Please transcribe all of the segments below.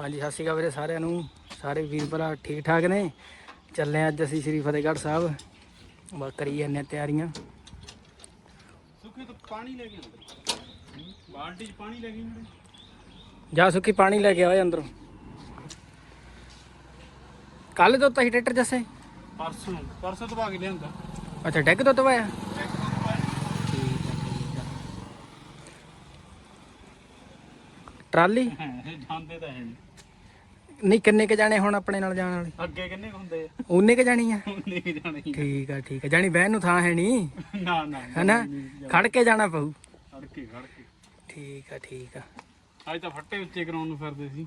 ਹਾਂਜੀ ਸਤਿ ਸ਼੍ਰੀ ਅਕਾਲ ਵੀਰੇ ਸਾਰਿਆਂ ਨੂੰ। ਸਾਰੇ ਵੀਰ ਭਰਾ ਠੀਕ ਠਾਕ ਨੇ? ਚੱਲੇ ਅੱਜ ਅਸੀਂ ਸ੍ਰੀ ਫਤਿਹਗੜ੍ਹ ਸਾਹਿਬ। ਬਸ ਕਰੀ ਜਾਂਦੇ ਤਿਆਰੀਆਂ। ਸੁੱਕੇ ਤੋਂ ਪਾਣੀ ਲੈ ਕੇ ਅੰਦਰ ਬਾਲਟੀ 'ਚ ਪਾਣੀ ਲੈ ਕੇ ਮੇਰੇ ਜਾ ਸੁੱਕੀ ਪਾਣੀ ਲੈ ਕੇ ਆਏ ਅੰਦਰੋਂ। ਕੱਲ ਤੋਂ ਤਾਂ ਟਰੈਕਟਰ ਜੱਸੇ ਪਰਸੋਂ ਪਰਸੋਂ ਤੋਂ ਕੇ ਲਿਆਂਦਾ। ਅੱਛਾ ਡੈਕ ਤੋਂ ਤਵਾਇਆ ਟਰਾਲੀ? ਜਾਂਦੇ ਤਾਂ ਹੈ ਨਹੀਂ ਨਹੀਂ ਕਿੰਨੇ ਕ ਜਾਣੇ ਹੁਣ ਆਪਣੇ ਨਾਲ ਜਾਣ ਵਾਲੇ? ਅੱਗੇ ਕਿੰਨੇ ਕੁ ਹੁੰਦੇ ਆ? ਉਹਨੇ ਕ ਜਾਣੀ ਆ? ਉਹਨੇ ਜਾਣੇ ਠੀਕ ਆ ਠੀਕ ਆ। ਜਾਣੀ ਬਹਿਣ ਨੂੰ ਥਾਂ ਹੈ ਨਹੀਂ ਨਾ ਨਾ ਹੈਨਾ? ਖੜ ਕੇ ਜਾਣਾ ਪਊ। ਖੜ ਕੇ ਖੜ ਕੇ। ਠੀਕ ਆ ਠੀਕ ਆ। ਅੱਜ ਤਾਂ ਫੱਟੇ ਉੱਚੇ ਕਰਾਉਣ ਨੂੰ ਫਿਰਦੇ ਸੀ।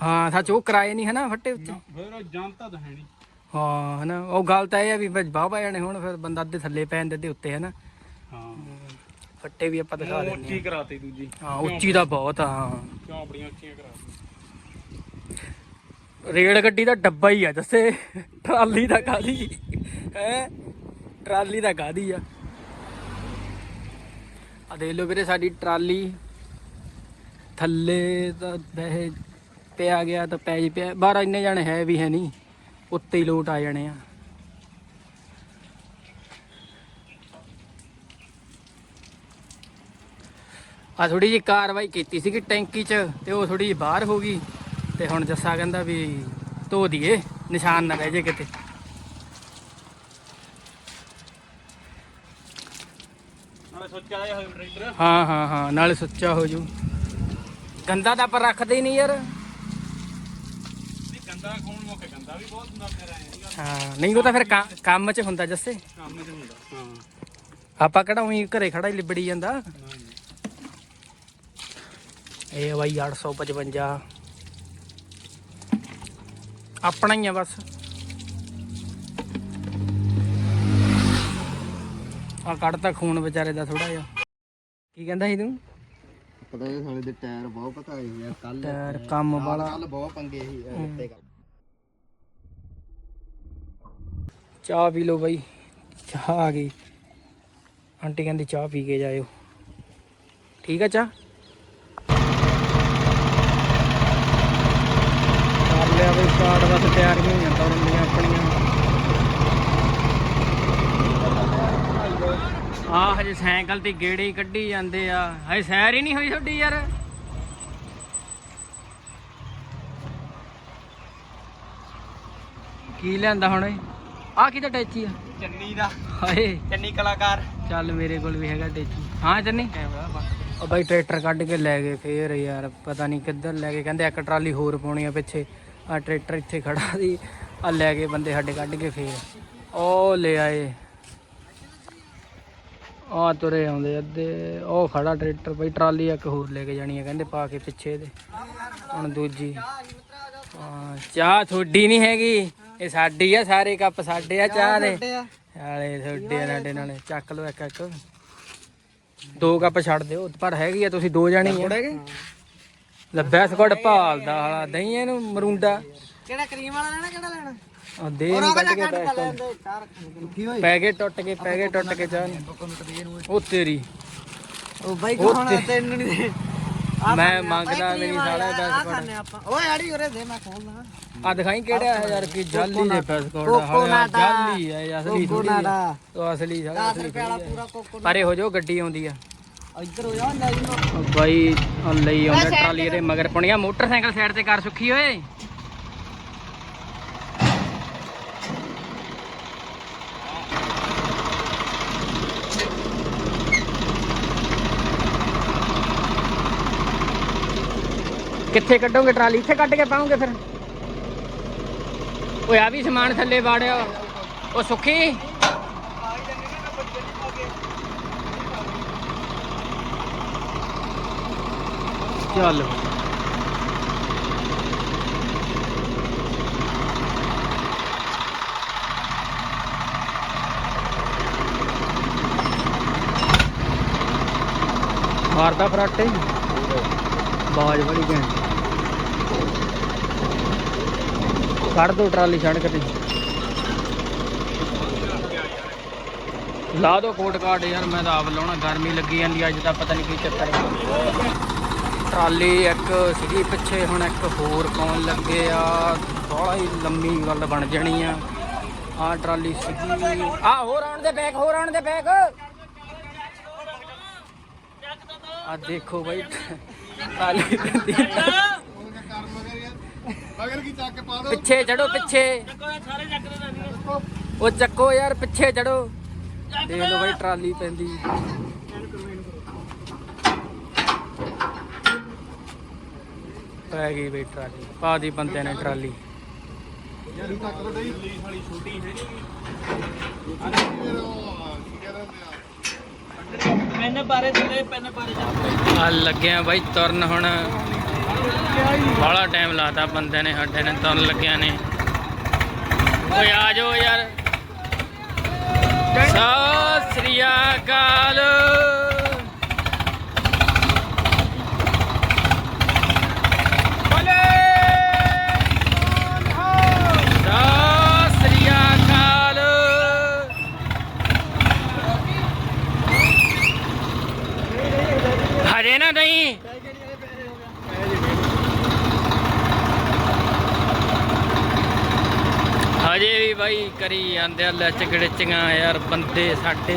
ਹਾਂ ਸੱਚ ਉਹ ਕਿਰਾਏ ਨਹੀਂ ਹਨਾ ਫੱਟੇ ਉੱਤੇ ਫਿਰ ਉਹ ਜਾਣਤਾ ਤਾਂ ਹੈ ਨਹੀਂ ਹਾਂ ਹਨਾ। ਉਹ ਗੱਲ ਤਾਂ ਇਹ ਆ ਵੀ ਬਾਬਾ ਜਾਣੇ ਹੁਣ ਫਿਰ ਬੰਦਾ ਅੱਧੇ ਥੱਲੇ ਪੈ ਜਾਂਦੇ ਤੇ ਉੱਤੇ ਹਨਾ? ਹਾਂ। ਫੱਟੇ ਵੀ ਆਪਾਂ ਦਿਖਾ ਦਿੰਦੇ ਉੱਚੀ ਕਰਾਤੀ ਦੂਜੀ। ਹਾਂ ਉੱਚੀ ਦਾ ਬਹੁਤ ਆ ਹਾਂ। ਬੜੀਆਂ ਉੱਚੀਆਂ ਕਰਾਤੀ ਰੇਲ ਗੱਡੀ ਦਾ ਡੱਬਾ ਹੀ ਆ ਦੱਸੇ ਟਰਾਲੀ ਦਾ ਕਾਦੀ ਹੈ? ਟਰਾਲੀ ਦਾ ਕਾਦੀ ਆ? ਆ ਦੇਖ ਲਓ ਵੀਰੇ ਸਾਡੀ ਟਰਾਲੀ ਥੱਲੇ ਤਾਂ ਵੈਸੇ ਪਿਆ ਗਿਆ ਤਾਂ ਪੈ ਹੀ ਪਿਆ। ਬਾਹਰ ਇੰਨੇ ਜਾਣੇ ਹੈ ਵੀ ਹੈ ਨਹੀਂ ਉੱਤੇ ਹੀ ਲੋਟ ਆ ਜਾਣੇ ਆ। ਆ ਥੋੜੀ ਜੀ ਕਾਰਵਾਈ ਕੀਤੀ ਸੀਗੀ ਟੈਂਕੀ 'ਚ ਤੇ ਉਹ ਥੋੜੀ ਜਿਹੀ ਬਾਹਰ ਹੋ ਗਈ ਤੇ ਹੁਣ ਜੱਸਾ ਕਹਿੰਦਾ ਵੀ ਧੋ ਦਈਏ ਨਿਸ਼ਾਨ ਨਾ ਰਹਿ ਜੇ ਕਿਤੇ। ਹਾਂ ਹਾਂ ਹਾਂ ਨਾਲੇ ਸੁੱਚਾ ਹੋ ਜੂ ਗੰਦਾ ਤਾਂ ਆਪਾਂ ਰੱਖਦੇ ਹੀ ਨਹੀਂ ਯਾਰ। ਨਹੀਂ ਗੰਦਾ ਖੋਣ ਮੌਕੇ ਗੰਦਾ ਵੀ ਬਹੁਤ ਹੁੰਦਾ ਫਿਰ ਹਾਂ ਨਹੀਂ ਉਹ ਤਾਂ ਫਿਰ ਕੰਮ 'ਚ ਹੁੰਦਾ ਜੱਸੇ। ਕੰਮ ਚ ਹੁੰਦਾ। ਹਾਂ। ਆਪਾਂ ਕਿਹੜਾ ਉਹੀ ਘਰੇ ਖੜਾ ਹੀ ਲਿਬੜੀ ਜਾਂਦਾ। ਇਹ ਬਾਈ 855 ਆਪਣਾ ਹੀ ਆ ਬਸ। ਆ ਕੱਢਤਾ ਖੂਨ ਵਿਚਾਰੇ ਦਾ ਥੋੜਾ ਜਿਹਾ। ਕੀ ਕਹਿੰਦਾ ਸੀ ਤੂੰ? ਪਤਾ ਇਹ ਸਾਲੇ ਦੇ ਟਾਇਰ ਬਹੁਤ ਪਤਾ ਯਾਰ ਕੱਲ ਟਾਇਰ ਕੰਮ ਵਾਲਾ। ਕੱਲ ਬਹੁਤ ਪੰਗੇ ਸੀ। ਚਾਹ ਪੀ ਲਓ ਬਾਈ ਚਾਹ ਆ ਗਈ। ਆਂਟੀ ਕਹਿੰਦੀ ਚਾਹ ਪੀ ਕੇ ਜਾਇਓ। ਠੀਕ ਆ ਚਾਹ? ਲਿਆ ਬਈ ਸਟਾਰਟ ਬਸ ਤਿਆਰੀਆਂ ਹੋਈਆਂ ਕਰਨ ਦੀਆਂ ਆਪਣੀਆਂ। ਆ ਹਜੇ ਸਾਈਕਲ ਤੇ ਗੇੜੇ ਹੀ ਕੱਢੀ ਜਾਂਦੇ ਆ। ਹਜੇ ਸੈਰ ਹੀ ਨਹੀਂ ਹੋਈ ਤੁਹਾਡੀ ਯਾਰ? ਕੀ ਲਿਆਂਦਾ ਹੁਣ ਆ ਕਿਹਦਾ ਟੈਚੀ ਆ? ਚੰਨੀ ਦਾ। ਹਾਏ। ਚੰਨੀ ਕਲਾਕਾਰ। ਚੱਲ ਮੇਰੇ ਕੋਲ ਵੀ ਹੈਗਾ ਟੈਚੀ। ਹਾਂ ਚੰਨੀ? ਉਹ ਬਾਈ ਟਰੈਕਟਰ ਕੱਢ ਕੇ ਲੈ ਗਏ ਫੇਰ ਯਾਰ ਪਤਾ ਨਹੀਂ ਕਿੱਧਰ ਲੈ ਗਏ। ਕਹਿੰਦੇ ਇੱਕ ਟਰਾਲੀ ਹੋਰ ਪਾਉਣੀ ਆ ਪਿੱਛੇ। ਆ ਟਰੈਕਟਰ ਇੱਥੇ ਖੜਾ ਸੀ। ਆ ਲੈ ਗਏ ਬੰਦੇ ਸਾਡੇ ਕੱਢ ਕੇ ਫੇਰ। ਉਹ ਲੈ ਆਏ। ਆ ਤੁਰੇ ਆਉਂਦੇ ਅੱਧੇ। ਉਹ ਖੜਾ ਟਰੈਕਟਰ ਬਈ, ਟਰਾਲੀ ਇੱਕ ਹੋਰ ਲੈ ਕੇ ਜਾਣੀ ਆ ਕਹਿੰਦੇ ਪਾ ਕੇ ਪਿੱਛੇ ਇਹਦੇ। ਹੁਣ ਦੂਜੀ। ਚਾਹ ਤੁਹਾਡੀ ਨਹੀਂ ਹੈਗੀ? ਇਹ ਸਾਡੀ ਆ, ਸਾਰੇ ਕੱਪ ਸਾਡੇ ਆ, ਚਾਹ ਦੇ। ਨਾਲੇ ਤੁਹਾਡੇ ਆ ਨਾਲੇ। ਚੱਕ ਲਓ ਇੱਕ ਇੱਕ। ਦੋ ਕੱਪ ਛੱਡ ਦਿਓ, ਪਰ ਹੈਗੀ ਆ, ਤੁਸੀਂ ਦੋ ਜਾਣੇ ਹੀ ਆ। ਲੱਭਿਆ ਸਕੜ ਭਾਲਦਾ ਹਾਲਾ ਦਹੀਂ ਇਹਨੂੰ ਮਰੂੰਡਾ। ਕਿਹੜਾ ਕਰੀਮ ਵਾਲਾ ਲੈਣਾ ਕਿਹੜਾ ਲੈਣਾ? ਆ ਦੇ ਨੂੰ ਕੱਢ ਕੇ ਹੋਈ ਪੈ ਗਏ ਟੁੱਟ ਕੇ ਪੈ ਗਏ ਟੁੱਟ ਕੇ ਚਾਹ ਨੂੰ। ਉਹ ਤੇਰੀ। ਉਹ ਬਾਈ ਕੋਣ ਤੇ- ਤੈਨੂੰ ਨਹੀਂ ਦੇ। ਮੈਂ ਮੰਗਦਾ ਨਹੀਂ ਸਾਲਾ ਆ ਪੈਸਕੜ ਖਾਣੇ ਆਪਾਂ। ਓਏ ਆੜੀ ਉਰੇ ਦੇ ਮੈਂ ਖੋਲਣਾ ਆ ਦਿਖਾਈ ਕਿਹੜਾ ਹੈ ਯਾਰ ਕੀ ਜਾਲੀ ਦੇ ਕੋਕੋਨਟ ਆ। ਜਾਲੀ ਹੈ ਅਸਲੀ ਥੋੜੀ। ਉਹ ਅਸਲੀ ਸਾਲਾ 10 ਅਸਲੀ ਰੁਪਏ ਵਾਲਾ ਥੋੜ੍ਹੀ ਪੂਰਾ ਆ। ਕੋਕੋ ਪਰੇ ਹੋ ਜਾਓ ਗੱਡੀ ਆਉਂਦੀ ਆ। ਇੱਧਰ ਹੋ ਜਾ ਲੈ ਜੀ ਉਹ ਬਾਈ ਲਈ ਆਉਂਦਾ ਟਰਾਲੀ ਇਹਦੇ ਮਗਰ ਪੁਣੀਆ ਮੋਟਰਸਾਈਕਲ ਸਾਈਡ ਤੇ ਕਰ ਸੁੱਖੀ ਓਏ। ਕਿੱਥੇ ਕੱਢੋਗੇ ਟਰਾਲੀ? ਇੱਥੇ ਕੱਢ ਕੇ ਪਾਉਂਗੇ ਫਿਰ? ਓਏ ਆ ਵੀ ਸਮਾਨ ਥੱਲੇ ਵਾੜਿਆ ਉਹ ਸੁੱਖੀ? ਚੱਲ ਮਾਰਦਾ ਫਰਾਟੇ ਬਾਜ ਬੜੀ ਘੈਂਟ ਕੱਢ ਦੋ ਟਰਾਲੀ, ਛੱਡ ਕੇ ਲਾ ਦੋ ਕੋਟ ਕਾਰਡ ਯਾਰ, ਮੈਂ ਤਾਂ ਆਪ ਲਾਉਣਾ, ਗਰਮੀ ਲੱਗੀ ਜਾਂਦੀ ਅੱਜ ਤਾਂ ਪਤਾ ਨਹੀਂ ਕੀ ਚੱਕਰ ਹੈ ਟਰਾਲੀ ਇੱਕ ਸੀਗੀ, ਪਿੱਛੇ ਹੁਣ ਇੱਕ ਹੋਰ ਪਾਉਣ ਲੱਗੇ ਆ। ਬੜਾ ਲੰਮੀ ਗੱਲ ਬਣ ਜਾਣੀ ਆ। ਆ ਟਰਾਲੀ ਸੀਗੀ। ਆ ਹੋਰ ਆਉਣ ਦੇ ਬੈਗ ਹੋਰ ਆਉਣ ਦੇ ਬੈਗ ਆ ਦੇਖੋ ਬਾਈ, ਟਰਾਲੀ ਪੈਂਦੀ ਮਗਰ ਕੀ ਚੱਕ ਪਾ ਦੋ ਪਿੱਛੇ ਚੜੋ, ਪਿੱਛੇ। ਉਹ ਚੱਕੋ ਯਾਰ, ਪਿੱਛੇ ਚੜੋ। ਦੇਖ ਲਓ ਬਾਈ, ਟਰਾਲੀ ਪੈਂਦੀ। ਪੈ ਗਈ ਬਈ ਟਰਾਲੀ। ਪਾ ਦੀ ਬੰਦੇ ਨੇ ਟਰਾਲੀ। ਯਾਰ ਚੱਕ ਦੋ ਡਈ ਲੀ ਸਾਲੀ ਛੋਟੀ ਹੈ ਪੈਨ ਬਾਰੇ ਥੱਲੇ ਪੈਨ ਬਾਰੇ ਆ ਲੱਗਿਆ ਬਾਈ ਤੁਰਨ ਹੁਣ। ਬੜਾ ਟਾਈਮ ਲਾਤਾ ਬੰਦੇ ਨੇ ਸਾਡੇ ਨੇ ਤੁਰਨ ਲੱਗਿਆ ਨੇ। ਓਏ ਆ ਜਾਓ ਯਾਰ। ਸਤਿ ਸ੍ਰੀ ਅਕਾਲ ਸਤਿ ਸ੍ਰੀ ਅਕਾਲ ਹਜੇ ਨਾ ਨਹੀਂ। ਹਜੇ ਵੀ ਬਾਈ ਕਰੀ ਜਾਂਦੇ ਆ ਲੱਚ ਗੜਚੀਆਂ ਯਾਰ ਬੰਦੇ ਸਾਡੇ।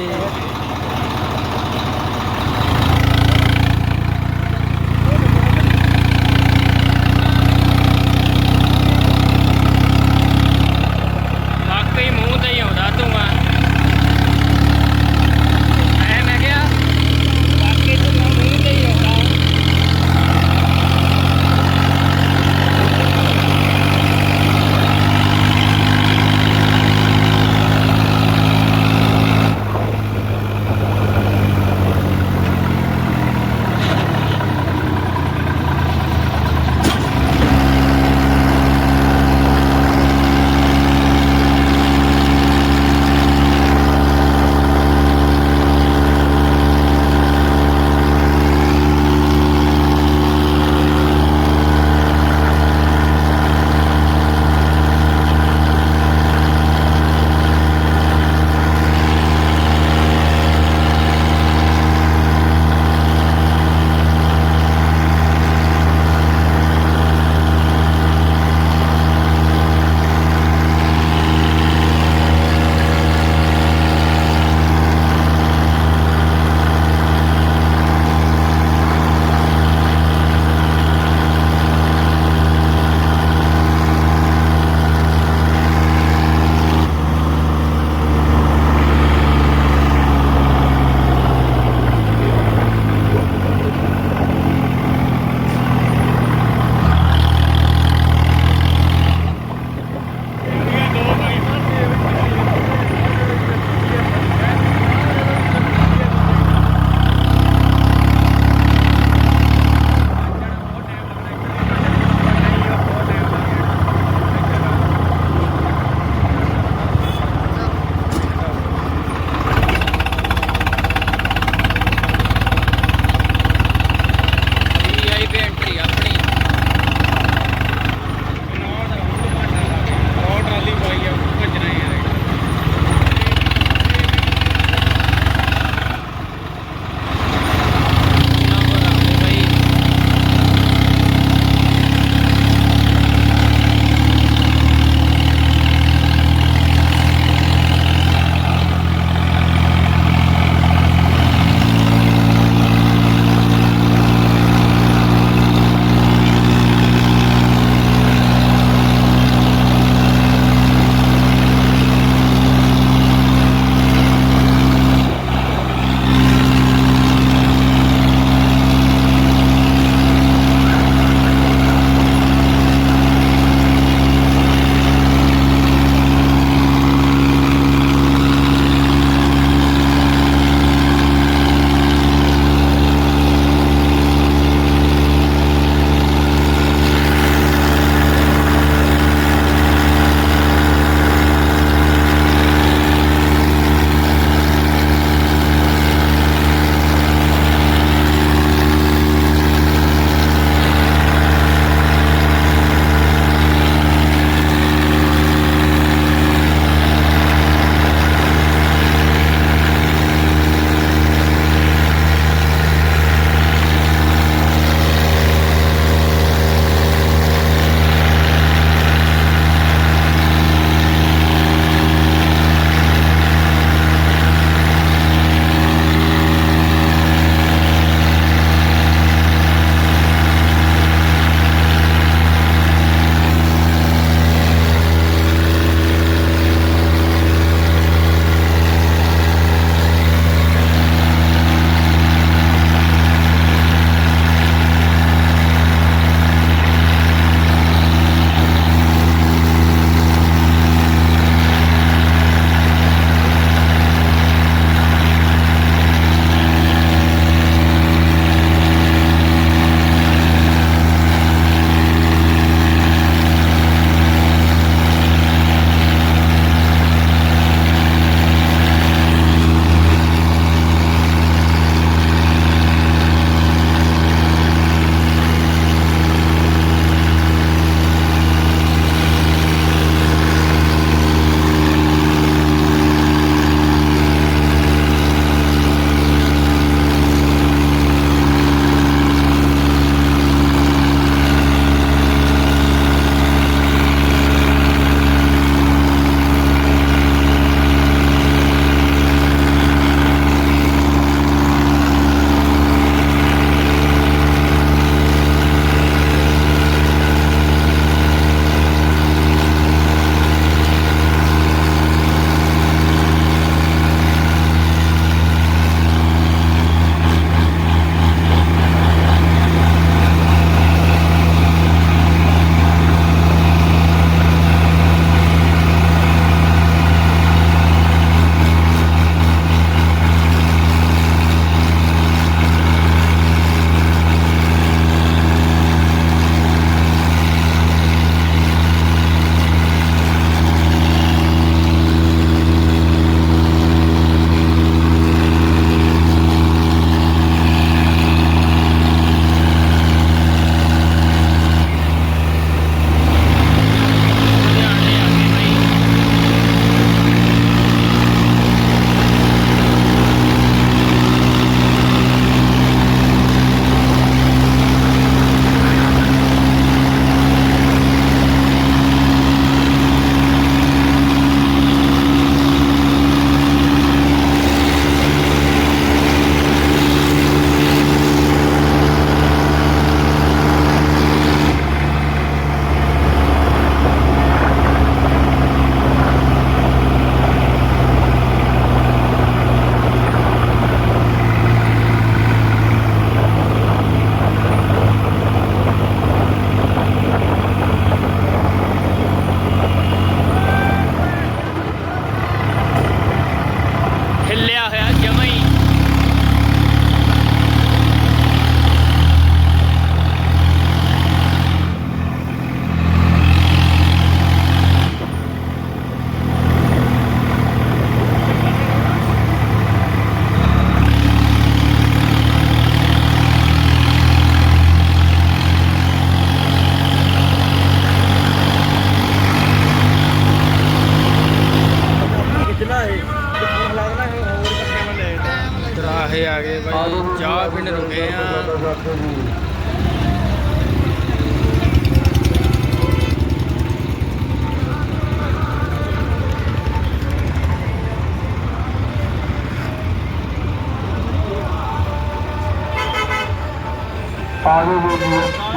ਦੇਖੋ ਜੀ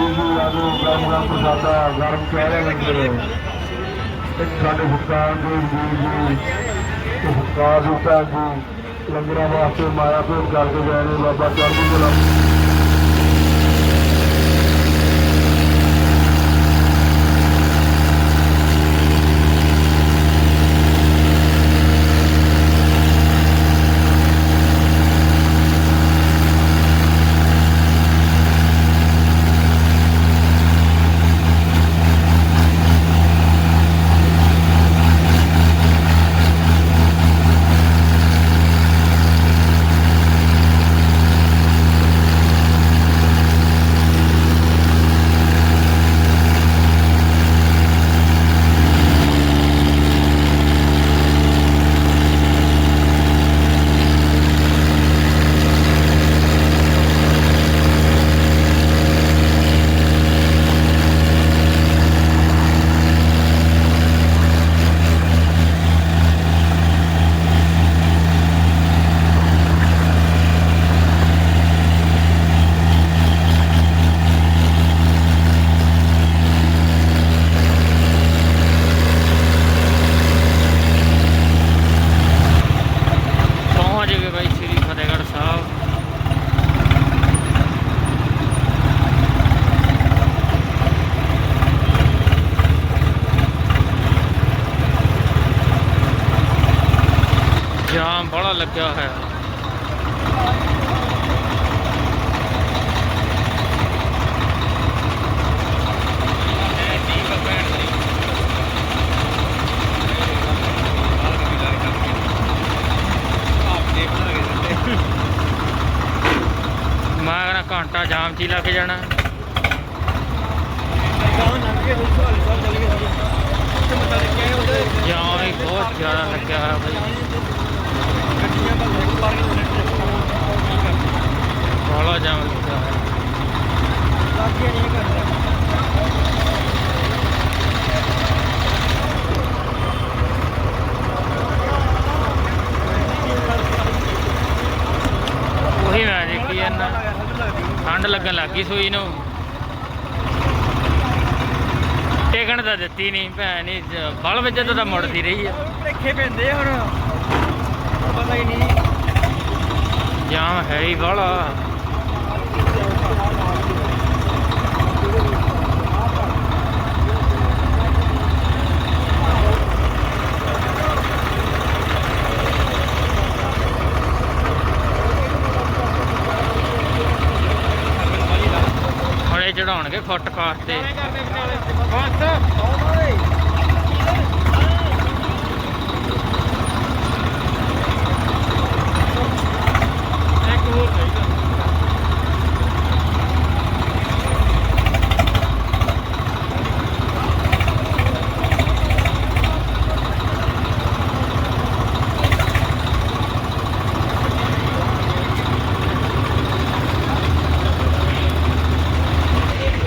ਜੀ ਗਰਮ ਗਰਮ ਪ੍ਰਸਾਦਾ ਕਹਿ ਰਹੇ ਨੇ ਸਾਡੇ ਹੁਕਮ ਦੇ ਲੰਗਰਾਂ ਵਾਸਤੇ ਮਾਇਆ ਭੇਟ ਕਰਦੇ ਗਏ ਨੇ ਬਾਬਾ ਚੜ੍ਹਦੀ ਕਲਾ ਲੱਗਿਆ ਹੋਇਆ ਮੈਂ ਕਹਿੰਦਾ ਘੰਟਾ ਜਾਮ 'ਚ ਹੀ ਲੱਗ ਜਾਣਾ। ਜਾਮ ਹੀ ਬਹੁਤ ਜ਼ਿਆਦਾ ਲੱਗਿਆ ਹੋਇਆ ਬਾਈ। ਬੜਾ ਜਾਮ ਲੱਗਿਆ ਹੋਇਆ ਉਹੀ ਮੈਂ ਦੇਖੀ ਜਾਂਦਾ। ਠੰਡ ਲੱਗਣ ਲੱਗੀ ਸੂਈ ਨੂੰ। ਟਿਕਣ ਤਾਂ ਦਿੱਤੀ ਨਹੀਂ ਭੈਣ ਨਹੀਂ ਬਲ ਵਿੱਚ ਤਾਂ ਮੁੜਦੀ ਰਹੀ ਆ। ਦੇਖੇ ਪੈਂਦੇ ਹੁਣ। ਪਤਾ ਹੀ ਨਹੀਂ ਜਾਮ ਹੈ ਹੀ ਬਾਹਲਾ ਹਲੇ ਚੜਾਉਣਗੇ ਫੁੱਟਪਾਥ ਤੇ। ਇੱਕ ਹੋਰ ਚਾਹੀਦਾ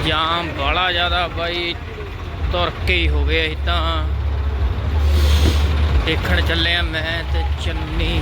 ਜਾਮ ਬੜਾ ਜ਼ਿਆਦਾ ਬਾਈ ਤੁਰ ਕੇ ਹੀ ਹੋ ਗਏ ਅਸੀਂ ਤਾਂ ਦੇਖਣ ਚੱਲੇ ਆ ਮੈਂ ਤੇ ਚੰਨੀ।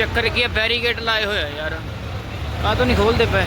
ਚੱਕਰ ਕੀ ਹੈ? ਬੈਰੀਕੇਡ ਲਾਏ ਹੋਏ ਯਾਰ। ਕਾਹ ਤੋਂ ਨਹੀਂ ਖੋਲਦੇ ਪਏ?